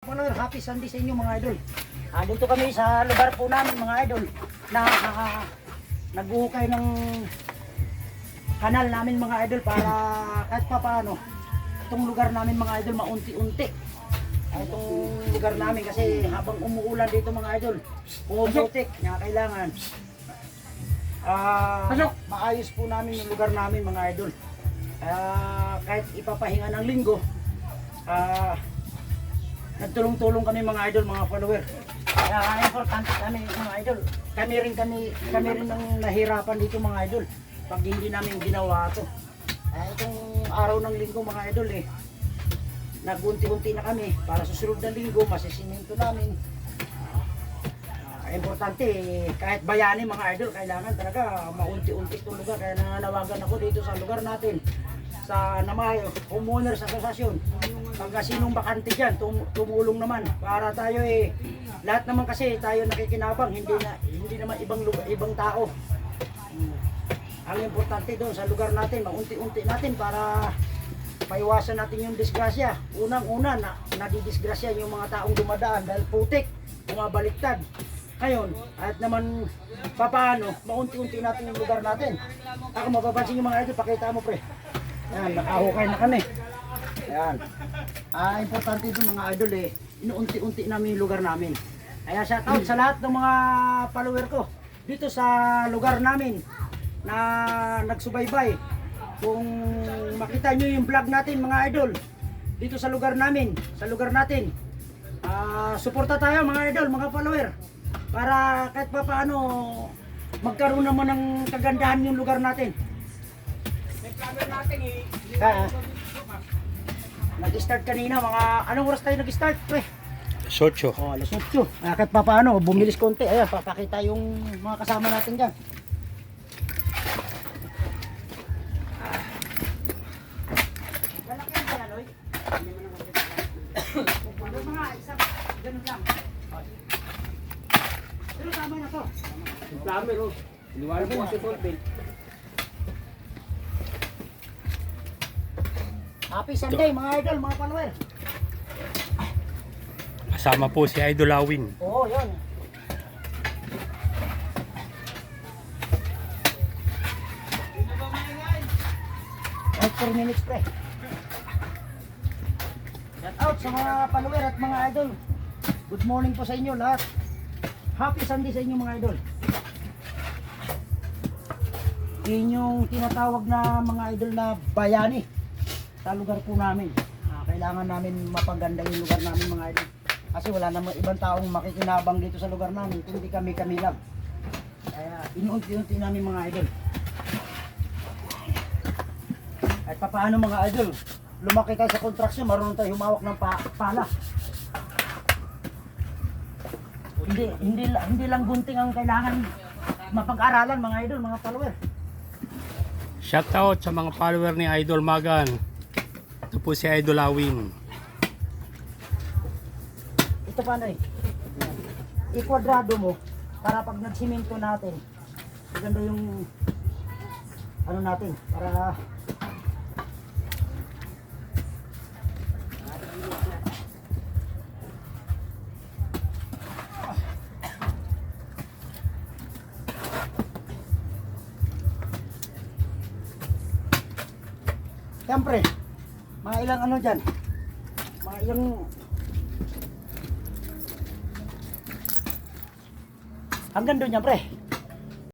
Follower, happy Sunday sa inyo mga idol. Ah, dito kami sa lugar po namin mga idol na ah, naghuhukay ng kanal namin mga idol para kahit pa paano itong lugar namin mga idol maunti-unti. Ah, itong lugar namin kasi habang umuulan dito mga idol, pumuputik, nga kailangan ah, maayos po namin yung lugar namin mga idol. Ah, kahit ipapahinga ng linggo, ah, nagtulong-tulong kami mga idol, mga follower. Kaya importante kami mga idol. Kami rin kami, kami rin ang nahirapan dito mga idol. Pag hindi namin ginawa to. Kaya itong araw ng linggo mga idol eh. Nagunti-unti na kami para susunod na linggo masisiminto namin. Ah, importante eh, kahit bayani mga idol kailangan talaga maunti-unti itong lugar kaya nananawagan ako dito sa lugar natin sa Namayo Homeowners Association pagka sinong bakante dyan tum- tumulong naman. Para tayo eh lahat naman kasi tayo nakikinabang hindi na hindi naman ibang lugar, ibang tao. Ang importante doon sa lugar natin maunti-unti natin para maiwasan natin yung disgrasya. Unang-una na nadidisgrasya yung mga taong dumadaan dahil putik bumabaliktad. Ngayon, at naman papaano, maunti-unti natin yung lugar natin. Ako mapapansin yung mga idol, pakita mo pre. Yan, nakahukay na kami. Yan. Ah, importante ito mga idol eh, inuunti-unti namin yung lugar namin. Kaya shout out sa lahat ng mga follower ko dito sa lugar namin na nagsubaybay. Kung makita nyo yung vlog natin mga idol, dito sa lugar namin, sa lugar natin, Ah, suporta tayo mga idol, mga follower. Para kahit pa paano magkaroon naman ng kagandahan yung lugar natin. Ah, nag-start kanina mga anong oras tayo nag-start? Pre? Socho. Oh, alas 8. Ah, kahit pa paano bumilis konti. Ayan, papakita yung mga kasama natin diyan. Ano ganun lang. Pero tama na to. Plumber oh. Iniwala po kasi Tolben. Happy Sunday mga idol, mga follower. Kasama po si Idol Awin. Oo, yun. Right, 4 minutes pre. Shout out sa mga follower at mga idol. Good morning po sa inyo lahat. Happy Sunday sa inyo mga idol. Yun yung tinatawag na mga idol na bayani sa lugar po namin. Ah, kailangan namin mapaganda yung lugar namin mga idol. Kasi wala namang ibang taong makikinabang dito sa lugar namin, kundi kami kami lang. Kaya inuunti-unti namin mga idol. At papaano mga idol, lumaki tayo sa kontraksyon, marunong tayo humawak ng pa pala. Hindi, hindi, hindi lang gunting ang kailangan mapag-aralan mga idol, mga follower. Shout out sa mga follower ni Idol Magan. Ito po si Idol Awin. Ito paano eh. I-kwadrado mo para pag nagsimento natin, maganda yung ano natin para Siyempre, mga ilang ano dyan, mga ilang Hanggang doon yan, pre.